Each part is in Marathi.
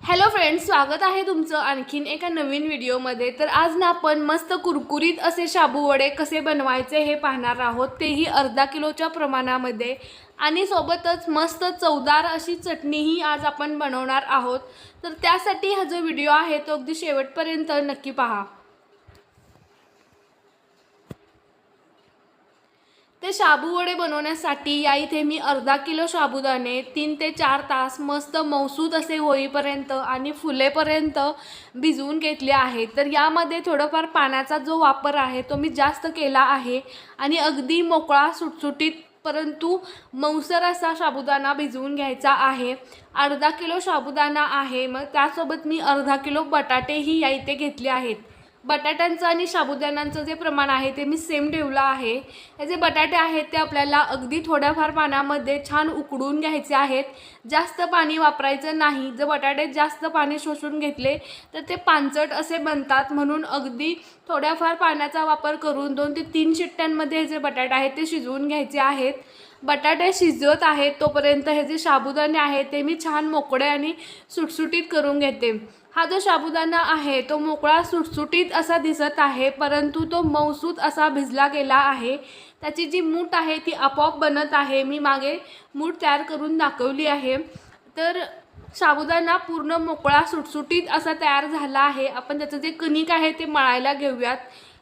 हॅलो फ्रेंड्स स्वागत आहे तुमचं आणखीन एका नवीन व्हिडिओमध्ये. तर आज ना आपण मस्त कुरकुरीत असे शाबू वडे कसे बनवायचे हे पाहणार आहोत. तेही अर्धा किलोच्या प्रमाणामध्ये. आणि सोबतच मस्त चवदार अशी चटणीही आज आपण बनवणार आहोत. तर त्यासाठी हा जो व्हिडिओ आहे तो अगदी शेवटपर्यंत नक्की पहा. ते शाबू वडे बनवण्यासाठी या इथे मी अर्धा किलो साबुदाणे तीन ते चार तास मस्त मौसूद असे होईपर्यंत आणि फुलेपर्यंत भिजवून घेतले आहेत. तर यामध्ये थोडंफार पाण्याचा जो वापर आहे तो मी जास्त केला आहे आणि अगदी मोकळा सुटसुटीत परंतु मऊसर असा साबुदाणा भिजवून घ्यायचा आहे. अर्धा किलो साबुदाणा आहे. मग त्यासोबत मी अर्धा किलो बटाटेही या इथे घेतले आहेत. बटाट्यांचं आणि साबुदाण्यांचं जे प्रमाण आहे ते मी सेम ठेवलं आहे. हे जे बटाटे आहेत ते आपल्याला अगदी थोड्याफार पाण्यामध्ये छान उकडून घ्यायचे आहेत. जास्त पाणी वापरायचं नाही. जर बटाटे जास्त पाणी शोषून घेतले तर ते पानचट असे बनतात. म्हणून अगदी थोड्याफार पाण्याचा वापर करून दोन ते तीन शिट्ट्यांमध्ये हे जे बटाटे आहेत ते शिजवून घ्यायचे आहेत. बटाटे शिजवत आहेत तोपर्यंत हे जे साबुदाणे आहेत ते मी छान मोकळे आणि सुटसुटीत करून घेते. हा जो साबुदाणा आहे तो मोकळा सुटसुटीत असा दिसत आहे परंतु तो मौसूत असा भिजला गेला आहे. त्याची जी मूठ आहे ती आपोआप बनत आहे. मी मागे मूठ तयार करून दाखवली आहे. तर साबुदाणा पूर्ण मोकळा सुटसुटीत असा तयार झाला आहे. आपण त्याचं जे कणिक आहे ते मळायला घेऊयात.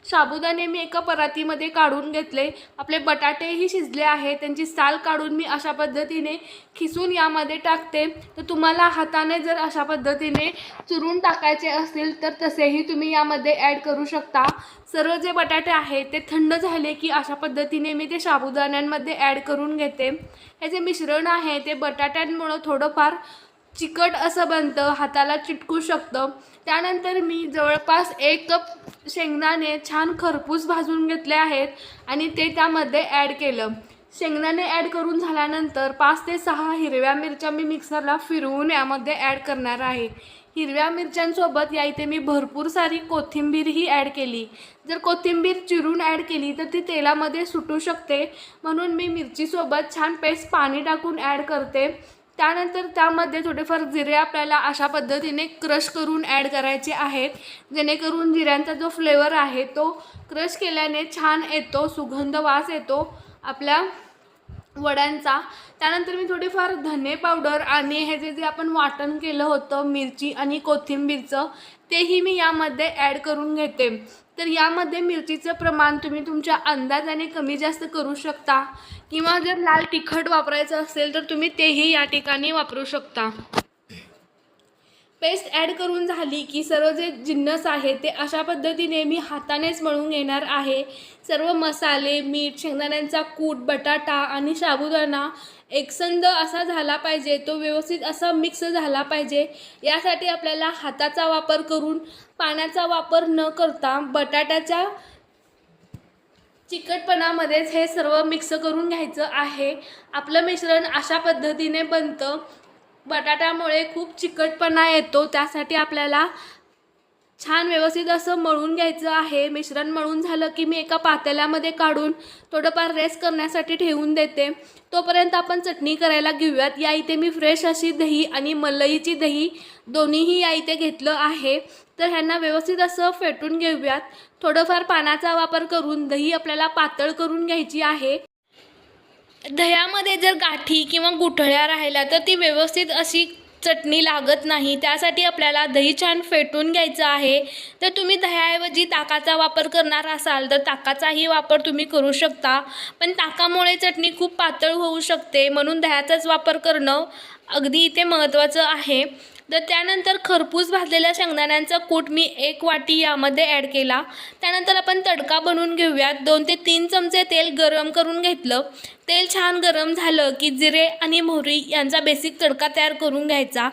साबुदाणे मी एका परातीमध्ये काढून घेतले. आपले बटाटेही शिजले आहे त्यांची साल काढून मी अशा पद्धतीने खिसून यामध्ये टाकते. तर तुम्हाला हाताने जर अशा पद्धतीने चुरून टाकायचे असतील तर तसेही तुम्ही यामध्ये ॲड करू शकता. सर्व जे बटाटे आहेत ते थंड झाले की अशा पद्धतीने मी ते साबुदाण्यांमध्ये ॲड करून घेते. हे जे मिश्रण आहे ते बटाट्यांमुळं थोडंफार चिकट असं बनतं हाताला चिटकू शकतं. त्यानंतर मी जवळपास एक कप शेंगदाणे छान खरपूस भाजून घेतले आहेत आणि ते त्यामध्ये ॲड केलं. शेंगदाणे ॲड करून झाल्यानंतर पाच ते सहा हिरव्या मिरच्या मी मिक्सरला फिरवून यामध्ये ॲड करणार आहे. हिरव्या मिरच्यांसोबत या इथे मी भरपूर सारी कोथिंबीरही ॲड केली. जर कोथिंबीर चिरून ॲड केली तर ती तेलामध्ये सुटू शकते. म्हणून मी मिरचीसोबत छान पेस्ट पाणी टाकून ॲड करते. त्यानंतर त्यामध्ये थोडेफार जिरे आपल्याला अशा पद्धतीने क्रश करून ॲड करायचे आहेत. जेणेकरून जिऱ्यांचा जो फ्लेवर आहे तो क्रश केल्याने छान येतो सुगंध वास येतो. आपल्या वड्यांचा. त्यानंतर मी थोडीफार धने पावडर आणि हे जे जे आपण वाटण केलं होतं मिरची आणि कोथिंबीरचं तेही मी यामध्ये ॲड करून घेते. तर यामध्ये मिरचीचं प्रमाण तुम्ही तुमच्या अंदाजाने कमी जास्त करू शकता. किंवा जर लाल तिखट वापरायचं असेल तर तुम्ही तेही या ठिकाणी वापरू शकता. पेस्ट ॲड करून झाली की सर्व जे जिन्नस आहे ते अशा पद्धतीने मी हातानेच मळून घेणार आहे. सर्व मसाले मीठ शेंगदाण्यांचा कूट बटाटा आणि साबुदाणा एकसंद असा झाला पाहिजे तो व्यवस्थित असा मिक्स झाला पाहिजे. यासाठी आपल्याला हाताचा वापर करून पाण्याचा वापर न करता बटाट्याच्या चिकटपणामध्येच हे सर्व मिक्स करून घ्यायचं आहे. आपलं मिश्रण अशा पद्धतीने बनतं बटाट्यामुळे खूप चिकटपणा येतो त्यासाठी आपल्याला छान व्यवस्थित असं मळून घ्यायचं आहे. मिश्रण मळून झालं की मी एका पातेल्यामध्ये काढून थोडंफार रेस्ट करण्यासाठी ठेवून देते. तोपर्यंत आपण चटणी करायला घेऊयात. या इथे मी फ्रेश अशी दही आणि मलईची दही दोन्हीही या इथे घेतलं आहे. तर ह्यांना व्यवस्थित असं फेटून घेऊयात. थोडंफार पाण्याचा वापर करून दही आपल्याला पातळ करून घ्यायची आहे. दह्यामध्ये जर गाठी किंवा गुठळ्या राहिल्या तर ती व्यवस्थित अशी चटणी लागत नाही. त्यासाठी आपल्याला दही छान फेटून घ्यायचं आहे. तर तुम्ही दह्याऐवजी ताकाचा वापर करणार असाल तर ताकाचाही वापर तुम्ही करू शकता. पण ताकामुळे चटणी खूप पातळ होऊ शकते. म्हणून दह्याचाच वापर करणं अगदी इथे महत्त्वाचं आहे. तर त्यानंतर खरपूस भाजलेल्या शेंगदाण्यांचा कूट मी एक वाटी यामध्ये ॲड केला. त्यानंतर आपण तडका बनवून घेऊयात. दोन ते तीन चमचे तेल गरम करून घेतलं. तेल छान गरम झालं की जिरे आणि मोहरी यांचा बेसिक तडका तयार करून घ्यायचा.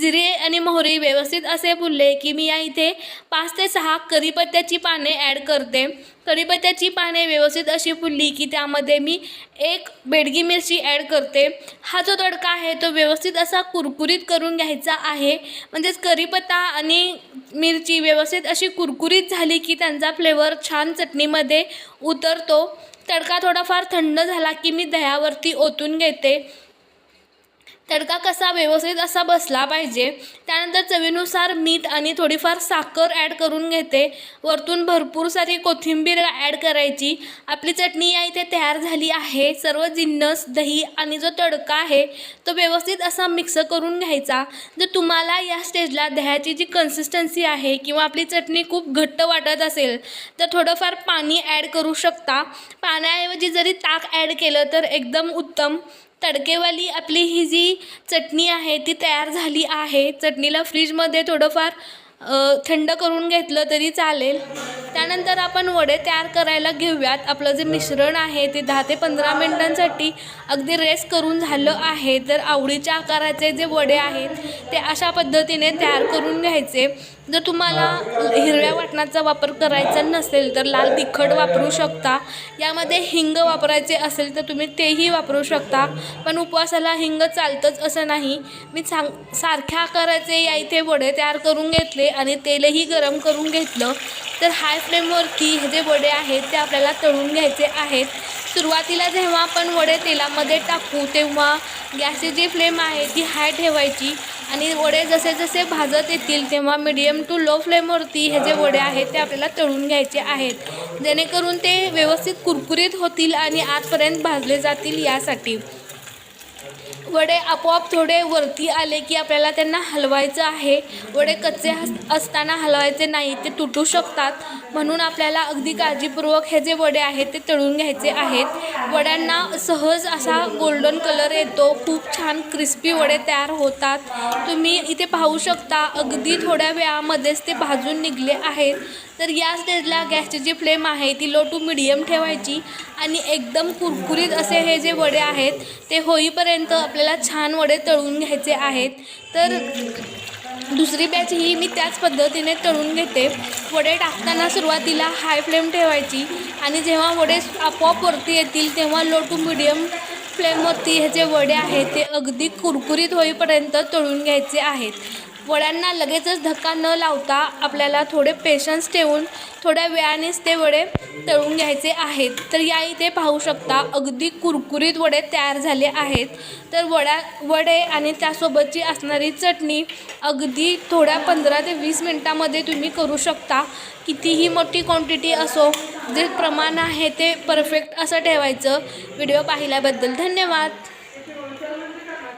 जिरे आणि मोहरी व्यवस्थित असे फुलले की मी या इथे पाच ते सहा करीपत्त्याची पाने ॲड करते. कढीपत्त्याची पाने व्यवस्थित अशी फुलली की त्यामध्ये मी एक बेडगी मिरची ॲड करते. हा जो तडका आहे तो व्यवस्थित असा कुरकुरीत करून घ्यायचा आहे. म्हणजेच कढीपत्ता आणि मिरची व्यवस्थित अशी कुरकुरीत झाली की त्यांचा फ्लेवर छान चटणीमध्ये उतरतो. तडका थोडाफार थंड झाला की मी दह्यावरती ओतून घेते. तडका कसा व्यवस्थित असा बसला पाहिजे. त्यानंतर चवीनुसार मीठ आणि थोडीफार साखर ॲड करून घेते. वरतून भरपूर सारी कोथिंबीर ॲड करायची. आपली चटणी या इथे तयार झाली आहे. सर्व जिन्नस दही आणि जो तडका आहे तो व्यवस्थित असा मिक्स करून घ्यायचा. जर तुम्हाला या स्टेजला दह्याची जी कन्सिस्टन्सी आहे किंवा आपली चटणी खूप घट्ट वाटत असेल तर थोडंफार पाणी ॲड करू शकता. पाण्याऐवजी जरी ताक ॲड केलं तर एकदम उत्तम. तडकेवाली आपली ही जी चटणी आहे ती तयार झाली आहे. चटणीला फ्रीजमध्ये थोडंफार थंड करून घेतलं तरी चालेल. त्यानंतर आपण वडे तयार करायला घेऊयात. आपलं जे मिश्रण आहे ते दहा ते पंधरा मिनटांसाठी अगदी रेस्ट करून झालं आहे. तर आवडीच्या आकाराचे जे वडे आहेत ते अशा पद्धतीने तयार करून घ्यायचे. जर तुम्हाला हिरव्या वाटणाचा वापर करायचा नसेल तर लाल तिखट वापरू शकता. यामध्ये हिंग वापरायचे असेल तर तुम्ही तेही वापरू शकता. पण उपवासाला हिंग चालतंच असं नाही. मी सांग सारख्या आकाराचे या इथे वडे तयार करून घेतले आणि तेलही गरम करून घेतलं. तर हाय फ्लेमवरती हे जे वडे आहेत ते आपल्याला तळून घ्यायचे आहेत. सुरुवातीला जेव्हा आपण वडे तेलामध्ये टाकू तेव्हा गॅसची जी फ्लेम आहे ती हाय ठेवायची. आणि वडे जसे जसे भाजत येतील तेव्हा मिडियम टू लो फ्लेमवरती हे जे वडे आहेत ते आपल्याला तळून घ्यायचे आहेत. जेणेकरून ते व्यवस्थित कुरकुरीत होतील आणि आतपर्यंत भाजले जातील यासाठी. वडे आपोआप थोडे वरती आले की आपल्याला त्यांना हलवायचं आहे. वडे कच्चे हस असताना हलवायचे नाही ते तुटू शकतात. म्हणून आपल्याला अगदी काळजीपूर्वक हे जे वडे आहेत ते तळून घ्यायचे आहेत. वड्यांना सहज असा गोल्डन कलर येतो. खूप छान क्रिस्पी वडे तयार होतात. तुम्ही इथे पाहू शकता अगदी थोड्या वेळामध्येच ते भाजून निघले आहेत. तर या स्टेजला गॅसची जी फ्लेम आहे ती लो टू मिडियम ठेवायची. आणि एकदम कुरकुरीत असे हे जे वडे आहेत ते होईपर्यंत आपल्याला छान वडे तळून घ्यायचे आहेत. तर दुसरी बॅच ही मी त्याच पद्धतीने तळून घेते. वडे टाकताना सुरुवातीला हाय फ्लेम ठेवायची आणि जेव्हा वडे आपोआप वरती येतील तेव्हा लो टू मिडियम फ्लेमवरती हे जे वडे आहेत ते अगदी कुरकुरीत होईपर्यंत तळून घ्यायचे आहेत. वड्यांना लगेचच धक्का न लावता आपल्याला थोडे पेशन्स ठेवून थोड्या वेळानेच ते वडे तळून घ्यायचे आहेत. तर या इथे पाहू शकता अगदी कुरकुरीत वडे तयार झाले आहेत. तर वड्या वडे आणि त्यासोबतची असणारी चटणी अगदी थोड्या पंधरा ते वीस मिनटामध्ये तुम्ही करू शकता. कितीही मोठी क्वांटिटी असो जे प्रमाण आहे ते परफेक्ट असं ठेवायचं. व्हिडिओ पाहिल्याबद्दल धन्यवाद.